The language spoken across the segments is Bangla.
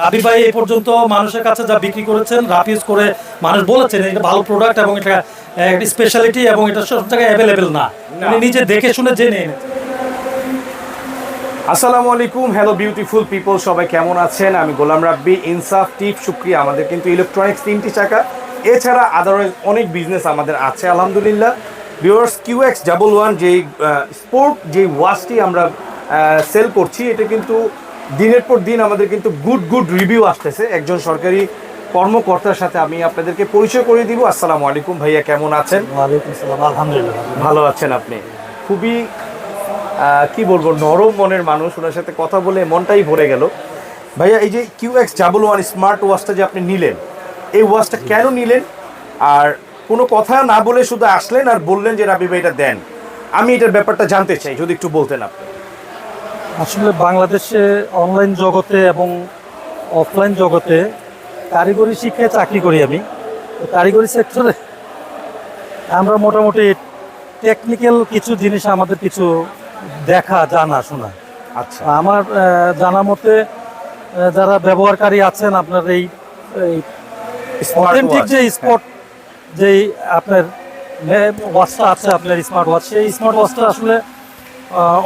রাবি ভাই এই পর্যন্ত মানুষের কাছে যা বিক্রি করেছেন রাফিউজ করে মানুষ বলেছেন এটা ভালো প্রোডাক্ট এবং এটা স্পেশালিটি এবং এটা সব জায়গায় অ্যাভেলেবেল না। উনি নিজে দেখে শুনে জেনে আসসালামু আলাইকুম হ্যালো বিউটিফুল পিপল সবাই কেমন আছেন? আমি গোলাম রাব্বি ইনসাফ টিপ শুক্রিয়া। আমাদের কিন্তু ইলেকট্রনিক্স তিনটি চাকা এছাড়া আদারওয়াইজ অনেক বিজনেস আমাদের আছে আলহামদুলিল্লাহ। Viewers Q X double one যেই স্পোর্ট যেই ওয়াচটি আমরা সেল করছি এটা কিন্তু দিনের পর দিন আমাদের কিন্তু গুড গুড রিভিউ আসতেছে। একজন সরকারি কর্মকর্তার সাথে আমি আপনাদেরকে পরিচয় করে দিব। আসসালামু আলাইকুম ভাইয়া কেমন আছেন? আলহামদুলিল্লাহ। ভালো আছেন আপনি? খুবই কি বলব নরম মনের মানুষ। ওনার সাথে কথা বলে মনটাই ভরে গেল। ভাইয়া এই যে Q X double one smart ওয়াচটা যে আপনি নিলেন এই ওয়াচটা কেন নিলেন? আর কোনো কথা না বলে শুধু আসলেন আর বললেন যে রাবি ভাই এটা দেন। আমি এটার ব্যাপারটা জানতে চাই যদি একটু বলতেন আপনি। আসলে বাংলাদেশে অনলাইন জগতে এবং অফলাইন জগতে কারিগরি শিক্ষায় চাকরি করি আমি। তো কারিগরি সেক্টরে আমরা মোটামুটি টেকনিক্যাল কিছু জিনিস আমাদের কিছু দেখা জানা শোনা। আচ্ছা। আমার জানা মতে যারা ব্যবহারকারী আছেন আপনার এই অথেন্টিক যে হ্যাঁ। স্পট যেই আপনার ওয়াচটা আছে আপনার স্মার্ট ওয়াচ সেই স্মার্ট ওয়াচটা আসলে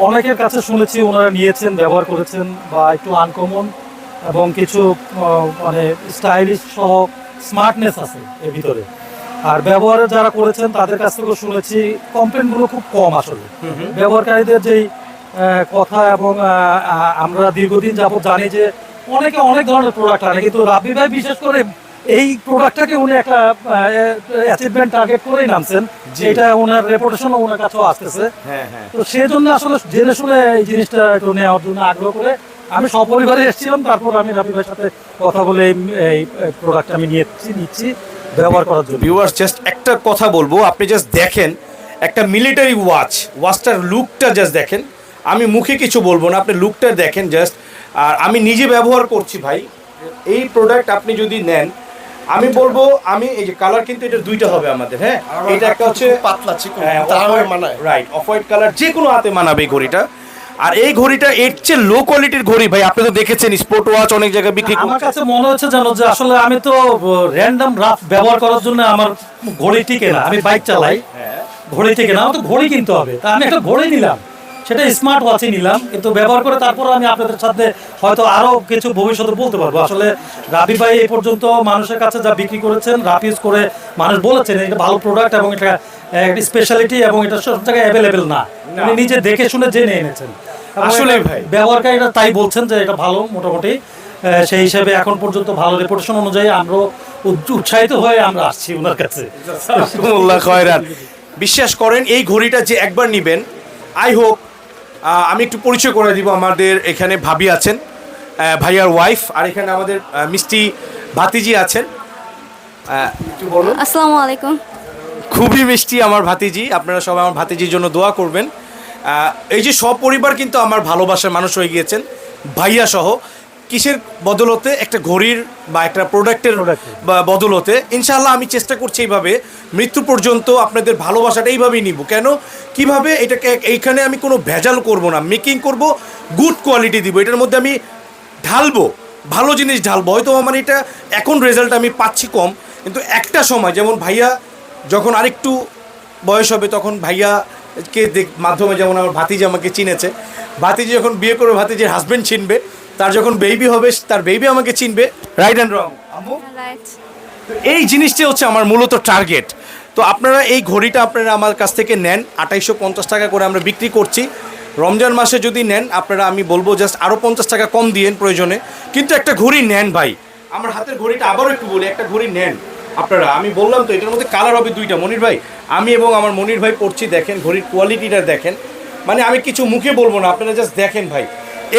অনেকের কাছে শুনেছি ওনারা নিয়েছেন ব্যবহার করেছেন বা একটু আনকমন এবং কিছু মানে স্টাইলিশ সহ স্মার্টনেস আছে এর ভিতরে। আর ব্যবহারে যারা করেছেন তাদের কাছ থেকেও শুনেছি কমপ্লেনগুলো খুব কম আসলে। ব্যবহারকারীদের যেই কথা এবং আমরা দীর্ঘদিন যাবত জানি যে অনেকে অনেক ধরনের প্রোডাক্ট আনে কিন্তু রাব্বি ভাই বিশেষ করে এই প্রোডাক্টটাকে উনি একটা অ্যাচিভমেন্ট টার্গেট করেই নামছেন। এটা ওনার রেপুটেশনও ওনার কাছেও আসতেছে। হ্যাঁ হ্যাঁ। তো সেই জন্য আসলে জেনে শুনে এই জিনিসটা একটু নেওয়ার জন্য আগ্রহ করে আমি সপরিবারে এসেছিলাম তারপর আমি রাবি ভাইয়ের সাথে কথা বলে এই- এই প্রোডাক্ট আমি নিয়েছি নিচ্ছি ব্যবহার করার জন্য। ভিউয়ার্স জাস্ট একটা কথা বলব আপনি জাস্ট দেখেন একটা মিলিটারি ওয়াচ ওয়াচটার লুকটা জাস্ট দেখেন। আমি মুখে কিছু বলব না আপনি লুকটা দেখেন জাস্ট আর আমি নিজে ব্যবহার করছি ভাই এই প্রোডাক্ট আপনি যদি নেন আমি বলব আমি এই যে কালার কিন্তু এটা দুইটা হবে আমাদের হ্যাঁ? এটা একটা হচ্ছে পাতলা চিকন হ্যাঁ, রাইট অফ হোয়াইট কালার যে কোনো হাতে মানাবে এই ঘড়িটা। আর এই ঘড়িটা এর চেয়ে লো কোয়ালিটির ঘড়ি ভাই আপনি তো দেখেছেন স্পোর্ট ওয়াচ অনেক জায়গায় বিক্রি আমার কাছে মনে হচ্ছে জানো যে আসলে আমি তো র্যান্ডম রাফ ব্যবহার করার জন্য আমার ঘড়ি টিকে না আমি বাইক চালাই। ঘড়ি টিকে না আমার তো ঘড়ি কিনতে হবে। তা আমি একটা ঘড়ি নিলাম। সেটা স্মার্ট ওয়াচই নিলাম কিন্তু ব্যবহার করে তারপর আমি আপনাদের সাথে হয়তো আরও কিছু ভবিষ্যতে বলতে পারব। আসলে রাবি ভাই এই পর্যন্ত মানুষের কাছে যা বিক্রি করেছেন রাফিউজ করে মানুষ বলেছেন এটা ভালো প্রোডাক্ট এবং এটা একটা স্পেশালিটি এবং এটা সব জায়গায় অ্যাভেলেবেল না। উনি নিজে দেখে শুনে জেনে এনেছেন। আসলে ভাই। ব্যবহারকারীরা তাই বলছেন যে এটা ভালো মোটামুটি। সেই হিসাবে এখন পর্যন্ত ভালো রেপুটেশন অনুযায়ী আমরা উৎসাহিত হয়ে আমরা আসছি ওনার কাছে। বিশ্বাস করেন এই ঘড়িটা যে একবার নেবেন আই হোপ আমি একটু পরিচয় করে দিব আমাদের এখানে ভাবি আছেন ভাইয়ার ওয়াইফ আর এখানে আমাদের মিষ্টি ভাতিজি আছেন। একটু বলো আসসালামু আলাইকুম। খুবই মিষ্টি আমার ভাতিজি আপনারা সবাই আমার ভাতিজির জন্য দোয়া করবেন। এই যে সপরিবার কিন্তু আমার ভালোবাসার মানুষ হয়ে গিয়েছেন ভাইয়া সহ কিসের বদলতে একটা ঘড়ির বা একটা প্রোডাক্টের বা বদলতে ইনশাল্লাহ আমি চেষ্টা করছি এইভাবে মৃত্যু পর্যন্ত আপনাদের ভালোবাসাটা এইভাবেই নিব। কেন? কীভাবে? এটাকে এইখানে আমি কোনো ভেজাল করব না। মেকিং করব গুড কোয়ালিটি দিব। এটার মধ্যে আমি ঢালবো ভালো জিনিস ঢালবো। হয়তো আমার এটা এখন রেজাল্ট আমি পাচ্ছি কম কিন্তু একটা সময় যেমন ভাইয়া যখন আরেকটু বয়স হবে তখন ভাইয়াকে দেখ মাধ্যমে যেমন আমার ভাতিজি আমাকে চিনেছে। ভাতিজি যখন বিয়ে করবে ভাতিজির হাজবেন্ড চিনবে। তার যখন বেবি হবে তার বেবি আমাকে চিনবে। রাইট অ্যান্ড রং এই জিনিসটা হচ্ছে আমার মূলত টার্গেট তো আপনারা এই ঘড়িটা আপনারা আমার কাছ থেকে নেন। আঠাইশো পঞ্চাশ টাকা করে আমরা বিক্রি করছি। রমজান মাসে যদি নেন আপনারা আমি বলব জাস্ট আরও পঞ্চাশ টাকা কম দিয়েন প্রয়োজনে। কিন্তু একটা ঘড়ি নেন ভাই। আমার হাতের ঘড়িটা আবারও একটু বলি একটা ঘড়ি নেন আপনারা। আমি বললাম তো এটার মধ্যে কালার হবে দুইটা মনির ভাই। আমি এবং আমার মনির ভাই পড়ছি দেখেন ঘড়ির কোয়ালিটিটা দেখেন। মানে আমি কিছু মুখে বলব না আপনারা জাস্ট দেখেন ভাই।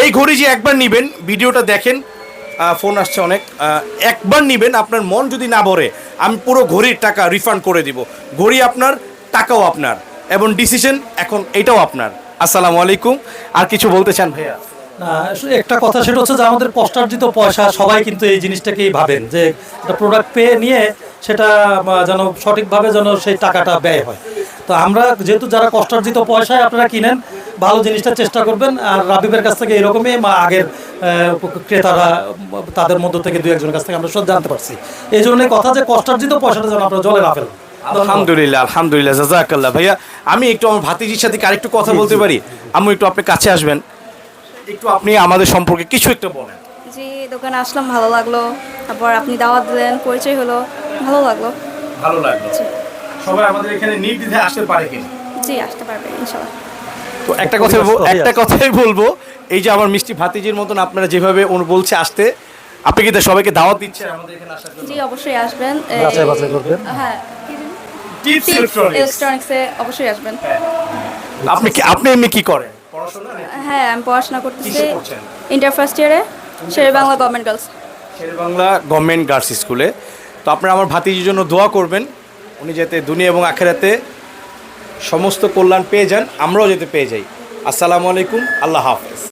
এই ঘড়ি যে একবার নেবেন, ভিডিওটা দেখেন ফোন আসছে অনেক একবার নেবেন, আপনার মন যদি না ভরে, আমি পুরো ঘড়ির টাকা রিফান্ড করে দিব। ঘড়ি আপনার, টাকাও আপনার, এবং ডিসিশন এখন এটাও আপনার। আসসালামু আলাইকুম, আর কিছু বলতে চান ভাইয়া? একটা কথা, সেটা হচ্ছে যে আমাদের কষ্টার্জিত পয়সা, সবাই কিন্তু এই জিনিসটাকেই ভাবেন, যে একটা প্রোডাক্ট পেয়ে নিয়ে সেটা যেন সঠিকভাবে যেন সেই টাকাটা ব্যয় হয়। তো আমরা যেহেতু যারা কষ্টার্জিত পয়সায় আপনারা কিনেন ভালো জিনিসটা চেষ্টা করবেন। আর রাবিবের কাছ থেকে এরকমই মা আগের ক্রেতারা তাদের মধ্য থেকে দু একজনের কাছ থেকে আমরা সব জানতে পারছি। এই জন্য কথা যে কষ্টার্জিত পয়সাটা যেন আপনারা জলে না ফেলেন। আলহামদুলিল্লাহ আলহামদুলিল্লাহ জাজাকাল্লাহ। ভাইয়া আমি একটু আমার ভাতিজির সাথে আরেকটু কথা বলতে পারি? আমি একটু আপনি কাছে আসবেন। একটু আপনি আমাদের সম্পর্কে কিছু একটা বলেন। জি দোকানে আসলাম ভালো লাগল। তারপর আপনি দাওয়াত দিলেন পরিচয় হলো ভালো লাগল। ভালো লাগল। সবাই আমাদের এখানে নির্দ্বিধায় আসতে পারে কিনা? জি আসতে পারবেন ইনশাল্লাহ। তো একটা কথা একটা কথাই বলব এই যে আমার মিষ্টি ভাতিজির মতন আপনারা যেভাবে ওর বলছে আসতে আপনি কি সবাইকে দাওয়াত দিচ্ছেন আমাদের এখানে আসার জন্য? জি অবশ্যই আসবেন। এই- বাছাই করবেন। হ্যাঁ। টিপস ইলেকট্রনিক্স অবশ্যই আসবেন। আপনি কি আপনি এমনি কি করেন? হ্যাঁ আমি পড়াশোনা করতেছি? ইন্টার ফার্স্ট ইয়ারে Sher-e Bangla government girls Bangla government girls স্কুলে তো আপনারা আমার ভাতিজির জন্য দোয়া করবেন উনি যাতে দুনিয়া এবং আখেরাতে সমস্ত কল্যাণ পেয়ে যান আমরাও যেতে পেয়ে যাই। আসসালামু আলাইকুম আল্লাহ হাফেজ।